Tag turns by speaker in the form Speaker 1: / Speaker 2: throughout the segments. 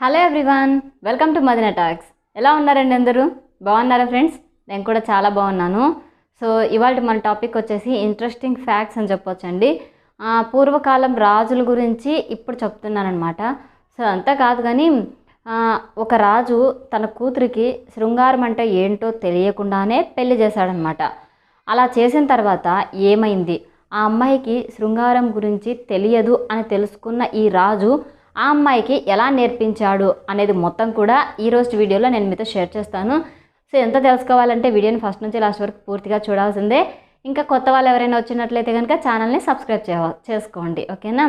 Speaker 1: Hello everyone welcome to Madina talks ఎలా ఉన్నారండి అందరూ? బాగున్నారా ఫ్రెండ్స్ నేను కూడా చాలా బాగున్నాను. సో ఇవాళ మన టాపిక్ వచ్చేసి ఇంట్రెస్టింగ్ ఫ్యాక్ట్స్ అని చెప్పొచ్చండి. పూర్వకాలం రాజుల గురించి ఇప్పుడు చెప్తున్నానమాట సో అంతా కాదు కానీ ఒక రాజు తన కూతురికి శృంగారం అంటే ఏంటో తెలియకుండానే పెళ్ళి చేశాడనమాట అలా చేసిన తర్వాత ఏమైంది? ఆ అమ్మాయికి శృంగారం గురించి తెలియదు అని తెలుసుకున్న ఈ రాజు ఆ అమ్మాయికి ఎలా నేర్పించాడు అనేది మొత్తం కూడా ఈ రోజు వీడియోలో నేను మీతో షేర్ చేస్తాను. సో ఎంత తెలుసుకోవాలంటే వీడియోని ఫస్ట్ నుంచి లాస్ట్ వరకు పూర్తిగా చూడాల్సిందే. ఇంకా కొత్త వాళ్ళు ఎవరైనా వచ్చినట్లయితే కనుక ఛానల్ని సబ్స్క్రైబ్ చేయ చేసుకోండి. ఓకేనా?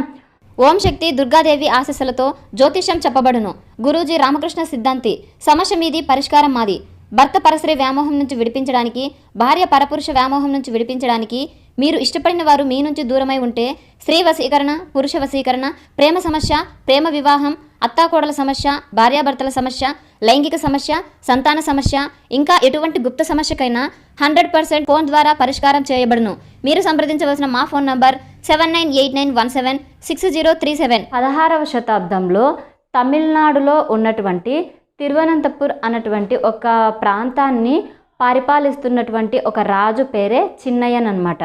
Speaker 2: ఓం శక్తి దుర్గాదేవి ఆశీస్సులతో జ్యోతిష్యం చెప్పబడును. గురూజీ రామకృష్ణ సిద్ధాంతి సమస్య మీది పరిష్కారం మాది. భర్త పరస్త్రీ వ్యామోహం నుంచి విడిపించడానికి భార్య పరపురుష వ్యామోహం నుంచి విడిపించడానికి మీరు ఇష్టపడిన వారు మీ నుంచి దూరమై ఉంటే స్త్రీ వశీకరణ పురుష వశీకరణ ప్రేమ సమస్య ప్రేమ వివాహం అత్తాకోడల సమస్య భార్యాభర్తల సమస్య లైంగిక సమస్య సంతాన సమస్య ఇంకా ఎటువంటి గుప్త సమస్యకైనా హండ్రెడ్ పర్సెంట్ ఫోన్ ద్వారా పరిష్కారం చేయబడును. మీరు సంప్రదించవలసిన మా phone number seven nine eight nine one seven six zero three seven.
Speaker 1: పదహారవ శతాబ్దంలో తమిళనాడులో ఉన్నటువంటి తిరువనంతపూర్ అన్నటువంటి ఒక ప్రాంతాన్ని పరిపాలిస్తున్నటువంటి ఒక రాజు పేరే చిన్నయ్యన్ అనమాట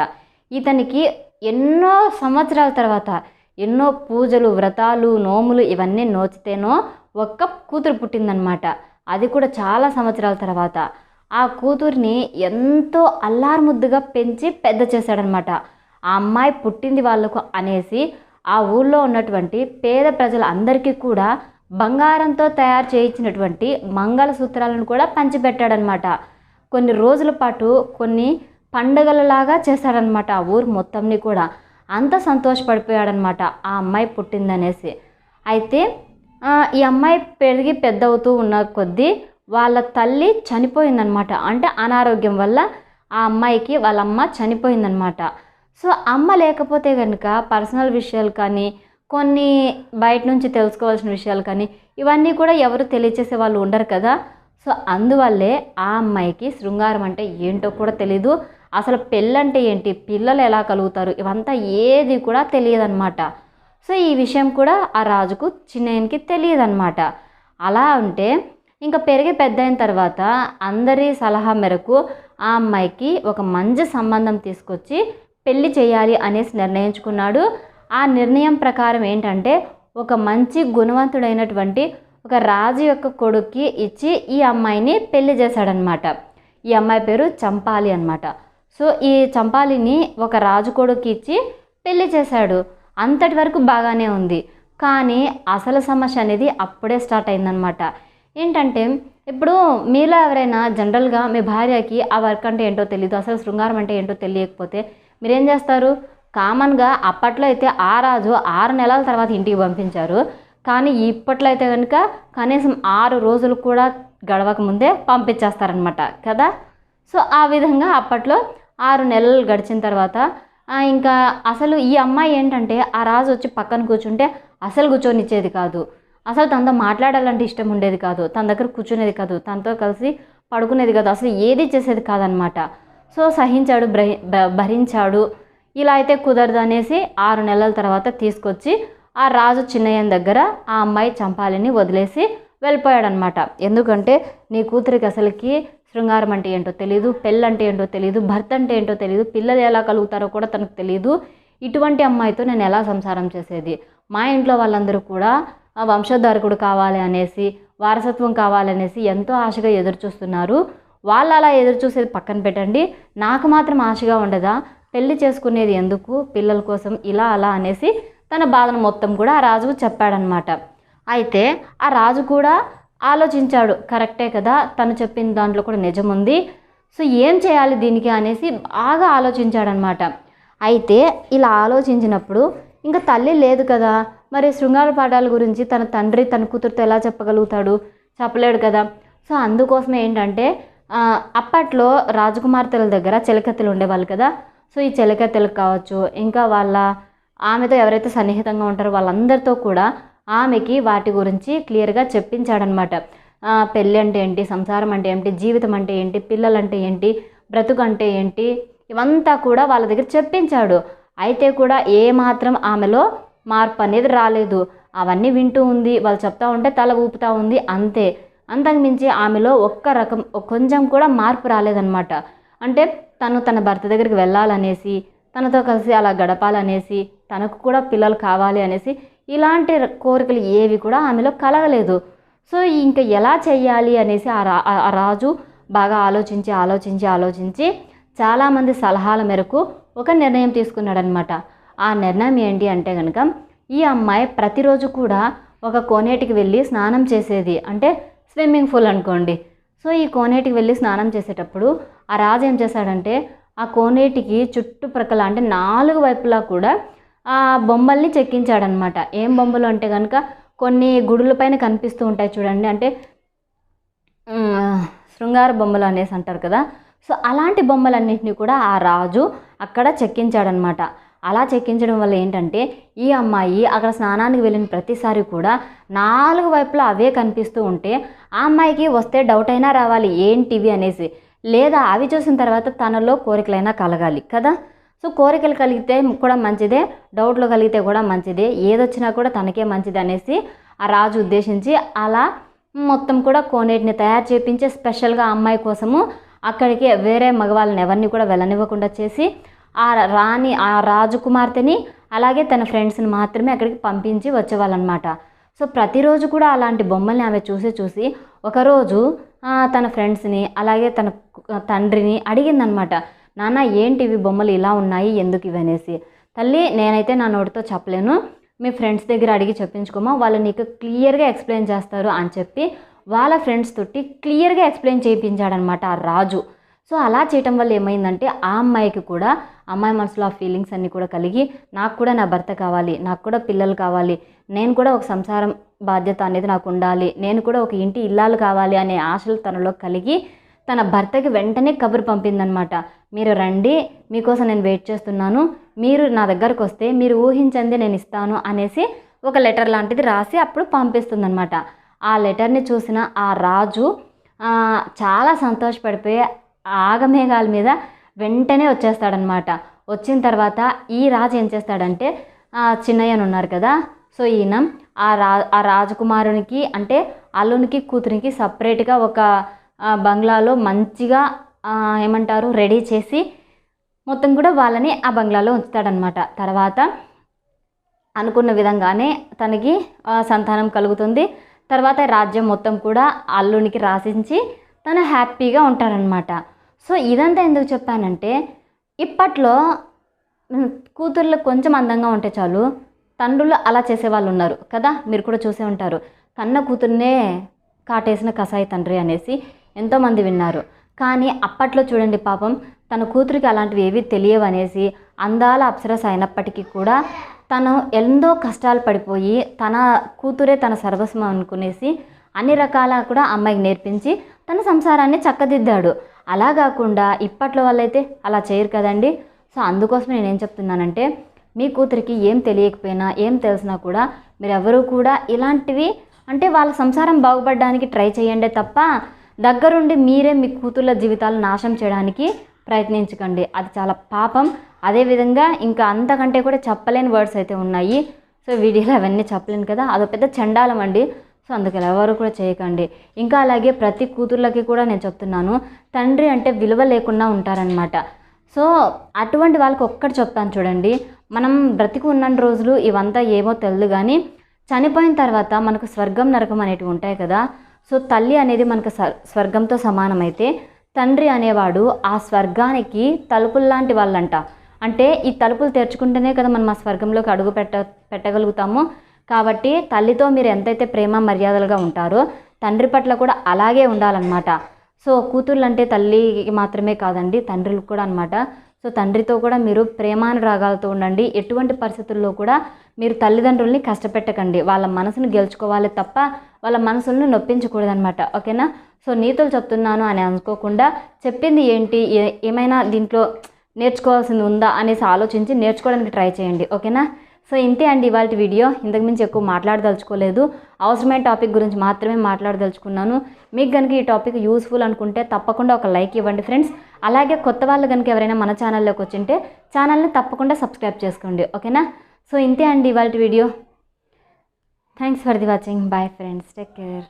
Speaker 1: ఇతనికి ఎన్నో సంవత్సరాల తర్వాత ఎన్నో పూజలు వ్రతాలు నోములు ఇవన్నీ నోచితేనో ఒక్క కూతురు పుట్టిందనమాట అది కూడా చాలా సంవత్సరాల తర్వాత. ఆ కూతుర్ని ఎంతో అల్లారుముద్దుగా పెంచి పెద్ద చేశాడనమాట ఆ అమ్మాయి పుట్టింది వాళ్ళకు అనేసి ఆ ఊళ్ళో ఉన్నటువంటి పేద ప్రజలందరికీ కూడా బంగారంతో తయారు చేయించినటువంటి మంగళసూత్రాలను కూడా పంచిపెట్టాడనమాట కొన్ని రోజుల పాటు కొన్ని పండగలలాగా చేశాడనమాట ఆ ఊరు మొత్తంని కూడా. అంత సంతోషపడిపోయాడనమాట ఆ అమ్మాయి పుట్టిందనేసి. అయితే ఈ అమ్మాయి పెరిగి పెద్ద అవుతూ ఉన్న కొద్దీ వాళ్ళ తల్లి చనిపోయిందనమాట అంటే అనారోగ్యం వల్ల ఆ అమ్మాయికి వాళ్ళ అమ్మ చనిపోయిందనమాట సో అమ్మ లేకపోతే కనుక పర్సనల్ విషయాలు కానీ కొన్ని బయట నుంచి తెలుసుకోవాల్సిన విషయాలు కానీ ఇవన్నీ కూడా ఎవరు తెలియచేసే వాళ్ళు ఉండరు కదా. సో అందువల్లే ఆ అమ్మాయికి శృంగారం అంటే ఏంటో కూడా తెలీదు. అసలు పెళ్ళంటే ఏంటి? పిల్లలు ఎలా కలుగుతారు? ఇవంతా ఏది కూడా తెలియదన్నమాట. సో ఈ విషయం కూడా ఆ రాజుకు చిన్నయ్యకి తెలియదన్నమాట. అలా ఉంటే ఇంకా పెరిగి పెద్ద అయిన తర్వాత అందరి సలహా మేరకు ఆ అమ్మాయికి ఒక మంచి సంబంధం తీసుకొచ్చి పెళ్ళి చేయాలి అనేసి నిర్ణయించుకున్నాడు. ఆ నిర్ణయం ప్రకారం ఏంటంటే ఒక మంచి గుణవంతుడైనటువంటి ఒక రాజు యొక్క కొడుక్కి ఇచ్చి ఈ అమ్మాయిని పెళ్ళి చేశాడనమాట. ఈ అమ్మాయి పేరు చంపాలి అనమాట సో ఈ చంపాలిని ఒక రాజు కొడుక్కి ఇచ్చి పెళ్ళి చేశాడు. అంతటి వరకు బాగానే ఉంది. కానీ అసలు సమస్య అనేది అప్పుడే స్టార్ట్ అయిందనమాట. ఏంటంటే ఇప్పుడు మీలో ఎవరైనా జనరల్గా మీ భార్యకి ఆ వర్క్ అంటే ఏంటో తెలియదు అసలు శృంగారం అంటే ఏంటో తెలియకపోతే మీరేం చేస్తారు? కామన్గా అప్పట్లో అయితే ఆ రాజు ఆరు నెలల తర్వాత ఇంటికి పంపించారు. కానీ ఇప్పట్లో అయితే కనుక కనీసం ఆరు రోజులు కూడా గడవక ముందే పంపించేస్తారనమాట కదా. సో ఆ విధంగా అప్పట్లో ఆరు నెలలు గడిచిన తర్వాత ఇంకా అసలు ఈ అమ్మాయి ఏంటంటే ఆ రాజు వచ్చి పక్కన కూర్చుంటే అసలు కూర్చొనిచ్చేది కాదు. అసలు తనతో మాట్లాడాలంటే ఇష్టం ఉండేది కాదు. తన దగ్గర కూర్చునేది కాదు. తనతో కలిసి పడుకునేది కాదు. అసలు ఏది చేసేది కాదనమాట సో సహించాడు భ- భరించాడు. ఇలా అయితే కుదరదు అనేసి ఆరు నెలల తర్వాత తీసుకొచ్చి ఆ రాజు చిన్నయ్యన దగ్గర ఆ అమ్మాయి చంపాలని వదిలేసి వెళ్ళిపోయాడనమాట. ఎందుకంటే నీ కూతురికి అసలుకి శృంగారం అంటే ఏంటో తెలియదు పెళ్ళంటే ఏంటో తెలియదు భర్త అంటే ఏంటో తెలియదు పిల్లలు ఎలా కలుగుతారో కూడా తనకు తెలియదు ఇటువంటి అమ్మాయితో నేను ఎలా సంసారం చేసేది? మా ఇంట్లో వాళ్ళందరూ కూడా వంశధారకుడు కావాలి అనేసి వారసత్వం కావాలనేసి ఎంతో ఆశగా ఎదురు చూస్తున్నారు వాళ్ళు అలా ఎదురు చూసేది పక్కన పెట్టండి. నాకు మాత్రం ఆశగా ఉండదా? పెళ్ళి చేసుకునేది ఎందుకు? పిల్లల కోసం ఇలా అలా అనేసి తన బాధను మొత్తం కూడా ఆ రాజుకు చెప్పాడనమాట. అయితే ఆ రాజు కూడా ఆలోచించాడు. కరెక్టే కదా తను చెప్పిన దాంట్లో కూడా నిజం ఉంది. సో ఏం చేయాలి దీనికి అనేసి బాగా ఆలోచించాడనమాట. అయితే ఇలా ఆలోచించినప్పుడు ఇంకా తల్లి లేదు కదా మరి శృంగార పాఠాల గురించి తన తండ్రి తన కూతురుతో ఎలా చెప్పగలుగుతాడు? చెప్పలేడు కదా. సో అందుకోసమే ఏంటంటే అప్పట్లో రాజకుమార్తెల దగ్గర చిలకత్తెలు ఉండేవాళ్ళు కదా. సో ఈ చెలకత్తెలకు కావచ్చు ఇంకా వాళ్ళ ఆమెతో ఎవరైతే సన్నిహితంగా ఉంటారో వాళ్ళందరితో కూడా ఆమెకి వాటి గురించి క్లియర్గా చెప్పించాడనమాట. పెళ్ళి అంటే ఏంటి సంసారం అంటే ఏంటి జీవితం అంటే ఏంటి పిల్లలంటే ఏంటి బ్రతుకు అంటే ఏంటి ఇవంతా కూడా వాళ్ళ దగ్గర చెప్పించాడు. అయితే కూడా ఏ మాత్రం ఆమెలో మార్పు అనేది రాలేదు. అవన్నీ వింటూ ఉంది వాళ్ళు చెప్తా ఉంటే తల ఊపుతూ ఉంది అంతే. అంతకుమించి ఆమెలో ఒక్క రకం కొంచెం కూడా మార్పు రాలేదన్నమాట అంటే తను తన భర్త దగ్గరికి వెళ్ళాలనేసి తనతో కలిసి అలా గడపాలనేసి తనకు కూడా పిల్లలు కావాలి అనేసి ఇలాంటి కోరికలు ఏవి కూడా ఆమెలో కలగలేదు. సో ఇంకా ఎలా చేయాలి అనేసి ఆ రా ఆ రాజు బాగా ఆలోచించి ఆలోచించి ఆలోచించి చాలామంది సలహాల మేరకు ఒక నిర్ణయం తీసుకున్నాడనమాట. ఆ నిర్ణయం ఏంటి అంటే కనుక ఈ అమ్మాయి ప్రతిరోజు కూడా ఒక కోనేటికి వెళ్ళి స్నానం చేసేది. అంటే స్విమ్మింగ్ పూల్ అనుకోండి. సో ఈ కోనేటికి వెళ్ళి స్నానం చేసేటప్పుడు ఆ రాజు ఏం చేశాడంటే ఆ కోనేటికి చుట్టుప్రక్కల అంటే నాలుగు వైపులా కూడా ఆ బొమ్మల్ని చెక్కించాడనమాట ఏం బొమ్మలు అంటే కనుక కొన్ని గుడుల పైన కనిపిస్తూ ఉంటాయి చూడండి. అంటే శృంగార బొమ్మలు అనేసి అంటారు కదా. సో అలాంటి బొమ్మలన్నింటినీ కూడా ఆ రాజు అక్కడ చెక్కించాడనమాట అలా చెక్కించడం వల్ల ఏంటంటే ఈ అమ్మాయి అక్కడ స్నానానికి వెళ్ళిన ప్రతిసారి కూడా నాలుగు వైపులా అవే కనిపిస్తూ ఉంటే ఆ అమ్మాయికి వస్తే డౌట్ అయినా రావాలి ఏంటివి అనేసి. లేదా అవి చూసిన తర్వాత తనలో కోరికలైనా కలగాలి కదా. సో కోరికలు కలిగితే కూడా మంచిదే డౌట్లు కలిగితే కూడా మంచిదే ఏదొచ్చినా కూడా తనకే మంచిది అనేసి ఆ రాజు ఉద్దేశించి అలా మొత్తం కూడా కోనేటిని తయారు చేపించి స్పెషల్గా అమ్మాయి కోసము అక్కడికి వేరే మగవాళ్ళని ఎవరిని కూడా వెళ్ళనివ్వకుండా చేసి ఆ రాణి ఆ రాజకుమార్తెని అలాగే తన ఫ్రెండ్స్ని మాత్రమే అక్కడికి పంపించి వచ్చేవాళ్ళనమాట. సో ప్రతిరోజు కూడా అలాంటి బొమ్మల్ని ఆమె చూసి చూసి ఒకరోజు తన ఫ్రెండ్స్ని అలాగే తన తండ్రిని అడిగిందనమాట. నాన్న ఏంటి ఇవి బొమ్మలు ఇలా ఉన్నాయి? ఎందుకు ఇవనేసి తల్లి నేనైతే నా నోటితో చెప్పలేను. మీ ఫ్రెండ్స్ దగ్గర అడిగి చెప్పించుకోమా? వాళ్ళు నీకు క్లియర్గా ఎక్స్ప్లెయిన్ చేస్తారు అని చెప్పి వాళ్ళ ఫ్రెండ్స్ తోటి క్లియర్గా ఎక్స్ప్లెయిన్ చేయించాడనమాట ఆ రాజు. సో అలా చేయటం వల్ల ఏమైందంటే ఆ అమ్మాయికి కూడా అమ్మాయి మనసులో ఆ ఫీలింగ్స్ అన్నీ కూడా కలిగి నాకు కూడా నా భర్త కావాలి నాకు కూడా పిల్లలు కావాలి నేను కూడా ఒక సంసారం బాధ్యత అనేది నాకు ఉండాలి నేను కూడా ఒక ఇంటి ఇల్లాలు కావాలి అనే ఆశలు తనలో కలిగి తన భర్తకి వెంటనే కబురు పంపిందనమాట మీరు రండి మీకోసం నేను వెయిట్ చేస్తున్నాను మీరు నా దగ్గరకు వస్తే మీరు ఊహించంది నేను ఇస్తాను అనేసి ఒక లెటర్ లాంటిది రాసి అప్పుడు పంపిస్తుందనమాట ఆ లెటర్ని చూసిన ఆ రాజు చాలా సంతోషపడిపోయి ఆగమేఘాల మీద వెంటనే వచ్చేస్తాడనమాట. వచ్చిన తర్వాత ఈ రాజు ఏం చేస్తాడంటే చిన్నయ్యను ఉన్నారు కదా సో ఈయన ఆ రా ఆ రాజకుమారునికి అంటే అల్లునికి కూతురికి సపరేట్గా ఒక బంగ్లాలో మంచిగా ఏమంటారు రెడీ చేసి మొత్తం కూడా వాళ్ళని ఆ బంగ్లాలో ఉంచుతాడనమాట. తర్వాత అనుకున్న విధంగానే తనకి సంతానం కలుగుతుంది. తర్వాత రాజ్యం మొత్తం కూడా అల్లునికి రాసించి తను హ్యాపీగా ఉంటాడనమాట సో ఇదంతా ఎందుకు చెప్పానంటే ఇప్పట్లో కూతుర్లు కొంచెం అందంగా ఉంటే చాలు తండ్రులు అలా చేసేవాళ్ళు ఉన్నారు కదా మీరు కూడా చూసే ఉంటారు. కన్న కూతుర్నే కాటేసిన కసాయి తండ్రి అనేసి ఎంతోమంది విన్నారు. కానీ అప్పట్లో చూడండి పాపం తన కూతురికి అలాంటివి ఏవి తెలియవనేసి అందాల అప్సరస అయినప్పటికీ కూడా తను ఎంతో కష్టాలు పడిపోయి తన కూతురే తన సర్వస్వం అనుకునేసి అన్ని రకాల కూడా అమ్మాయికి నేర్పించి తన సంసారాన్ని చక్కదిద్దాడు. అలా కాకుండా ఇప్పట్లో వాళ్ళైతే అలా చేయరు కదండి. సో అందుకోసం నేను ఏం చెప్తున్నానంటే మీ కూతురికి ఏం తెలియకపోయినా ఏం తెలిసినా కూడా మీరు కూడా ఇలాంటివి అంటే వాళ్ళ సంసారం బాగుపడడానికి ట్రై చేయండి తప్ప దగ్గరుండి మీరే మీ కూతుర్ల జీవితాలు నాశనం చేయడానికి ప్రయత్నించకండి. అది చాలా పాపం. అదేవిధంగా ఇంకా అంతకంటే కూడా చెప్పలేని వర్డ్స్ అయితే ఉన్నాయి. సో వీడియోలో అవన్నీ చెప్పలేను కదా. అదో పెద్ద చండాలం అండి. సో అందుకని ఎవరు కూడా చేయకండి. ఇంకా అలాగే ప్రతి కూతుర్లకి కూడా నేను చెప్తున్నాను తండ్రి అంటే విలువ లేకుండా ఉంటారనమాట సో అటువంటి వాళ్ళకి ఒక్కటి చెప్తాను చూడండి మనం బ్రతికి ఉన్న రోజులు ఇవంతా ఏమో తెలియదు కానీ చనిపోయిన తర్వాత మనకు స్వర్గం నరకం అనేటివి ఉంటాయి కదా సో తల్లి అనేది మనకు స్వర్గంతో సమానమైతే తండ్రి అనేవాడు ఆ స్వర్గానికి తలుపుల్లాంటి వాళ్ళంట. అంటే ఈ తలుపులు తెరుచుకుంటేనే కదా మనం ఆ స్వర్గంలోకి అడుగు పెట్ట పెట్టగలుగుతాము కాబట్టి తల్లితో మీరు ఎంతైతే ప్రేమ మర్యాదలుగా ఉంటారో తండ్రి పట్ల కూడా అలాగే ఉండాలన్నమాట. సో కూతుర్లు అంటే తల్లికి మాత్రమే కాదండి తండ్రులకు కూడా అనమాట సో తండ్రితో కూడా మీరు ప్రేమానురాగాలతో ఉండండి. ఎటువంటి పరిస్థితుల్లో కూడా మీరు తల్లిదండ్రుల్ని కష్టపెట్టకండి. వాళ్ళ మనసును గెలుచుకోవాలి తప్ప వాళ్ళ మనసుల్ని నొప్పించకూడదనమాట ఓకేనా? సో నీతులు చెప్తున్నాను అని అనుకోకుండా చెప్పింది ఏంటి? ఏ- ఏమైనా దీంట్లో నేర్చుకోవాల్సింది ఉందా అనేసి ఆలోచించి నేర్చుకోవడానికి ట్రై చేయండి. ఓకేనా? సో ఇంతే అండి ఇవాళ వీడియో. ఇంతకుమించి ఎక్కువ మాట్లాడదలుచుకోలేదు. అవసరమైన టాపిక్ గురించి మాత్రమే మాట్లాడదలుచుకున్నాను. మీకు కనుక ఈ టాపిక్ యూస్ఫుల్ అనుకుంటే తప్పకుండా ఒక లైక్ ఇవ్వండి ఫ్రెండ్స్. అలాగే కొత్త వాళ్ళు కనుక ఎవరైనా మన ఛానల్లోకి వచ్చింటే ఛానల్ని తప్పకుండా సబ్స్క్రైబ్ చేసుకోండి. ఓకేనా? సో ఇంతే అండి ఇవాళ video. Thanks for the watching bye friends take care